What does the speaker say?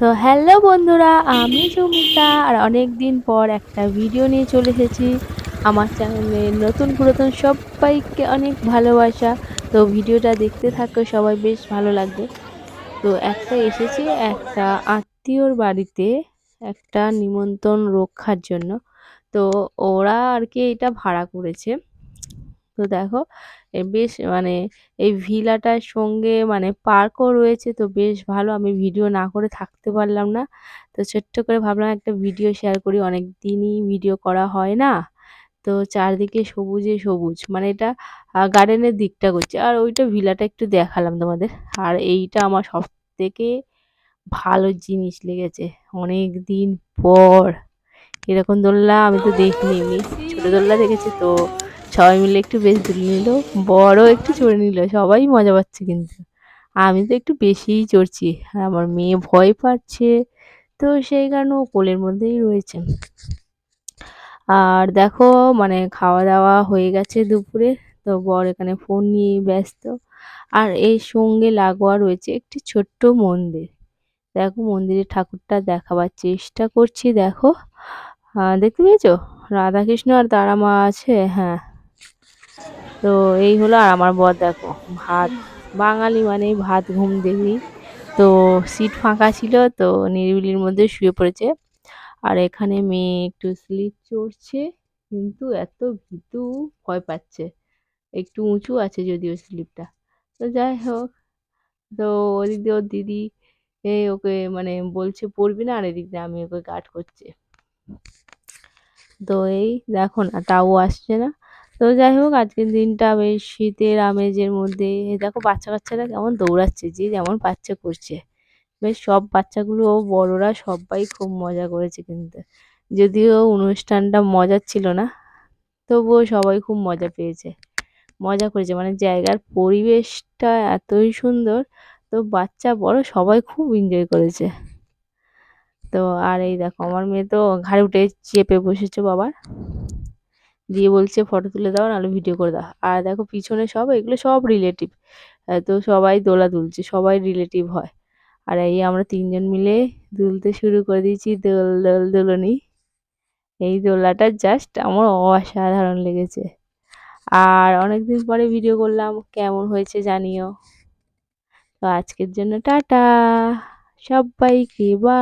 তো হ্যালো বন্ধুরা, আমি সুমিতা আর অনেক দিন পর একটা ভিডিও নিয়ে চলে এসেছি। আমার চ্যানেলে নতুন পুরাতন সবাইকে অনেক ভালোবাসা। তো ভিডিওটা দেখতে থাকো, সবাই বেশ ভালো লাগবে। তো একটা এসেছি একটা আত্মীয়র বাড়িতে একটা নিমন্ত্রণ রক্ষার জন্য। তো ওরা আর কি এটা ভাড়া করেছে। তো দেখো বেশ মানে এই ভিলাটার সঙ্গে মানে পার্কও রয়েছে, তো বেশ ভালো। আমি ভিডিও না করে থাকতে পারলাম না। তো ছোট্ট করে ভাবলাম একটা ভিডিও শেয়ার করি, অনেক দিনই ভিডিও করা হয় না। তো চারদিকে সবুজে সবুজ মানে এটা গার্ডেনের দিকটা করছে। আর ওইটা ভিলাটা একটু দেখালাম তোমাদের। আর এইটা আমার সব থেকে ভালো জিনিস লেগেছে, অনেক দিন পর। এরকম দোলনা আমি তো দেখিনি ছোটো দোলনা দেখেছি তো সবাই মিলে একটু বেশ দুলে নিল, বড় একটু চড়ে নিল, সবাই মজা পাচ্ছে কিন্তু। আমি তো একটু বেশিই চড়ছি, আর আমার মেয়ে ভয় পাচ্ছে, তো সেই কারণে ও কোলের মধ্যেই রয়েছে। আর দেখো মানে খাওয়া দাওয়া হয়ে গেছে দুপুরে, তো বর এখানে ফোন নিয়ে ব্যস্ত। আর এই সঙ্গে লাগোয়া রয়েছে একটি ছোট্ট মন্দির। দেখো, মন্দিরের ঠাকুরটা দেখাবার চেষ্টা করছি, দেখো। দেখতে পেয়েছ? রাধাকৃষ্ণ আর তারা মা আছে? হ্যাঁ। তো এই হলো আর আমার বর, দেখো, ভাত, বাঙালি মানে ভাত, ঘুম দেবি। তো সিট ফাঁকা ছিল, তো নিরিবিলির মধ্যে শুয়ে পড়েছে। আর এখানে মেয়ে একটু স্লিপ চড়ছে, কিন্তু এত ভীতু ভয় পাচ্ছে। একটু উঁচু আছে যদিও স্লিপটা তো যাই হোক, তো ওদিক দিয়ে ওর দিদি ওকে মানে বলছে, পড়বি না? আর এদিক দিয়ে আমি ওকে গার্ড করছে। তো এই দেখো না, তাও আসছে না। তো যাই হোক, আজকের দিনটা বেশ শীতের আমেজের মধ্যে। দেখো বাচ্চা কাচ্চারা কেমন দৌড়াচ্ছে, যে যেমন বাচ্চা করছে। বেশ, সব বাচ্চাগুলো, বড়রা সবাই খুব মজা করেছে কিন্তু। যদিও অনুষ্ঠানটা মজার ছিল না, তবুও সবাই খুব মজা পেয়েছে। মজা করেছে মানে জায়গার পরিবেশটা এতই সুন্দর, তো বাচ্চা, বড় সবাই খুব এনজয় করেছে। তো আর এই দেখো, আমার মেয়ে তো ঘাড়ে উঠে চেপে বসেছে বাবার। দিয়ে বলছে, ফটো তুলে দাও, নাহলে ভিডিও করে দাও। আর দেখো পিছনে সব, এগুলো সব রিলেটিভ তো সবাই দোলা দুলছে, সবাই রিলেটিভ হয়। আর এই আমরা তিনজন মিলে দুলতে শুরু করে দিয়েছি দোল দোল, দোলনি। এই দোলাটা জাস্ট আমার অসাধারণ লেগেছে। আর অনেকদিন পরে ভিডিও করলাম, কেমন হয়েছে জানিও। তো আজকের জন্য টাটা, সবাইকে বা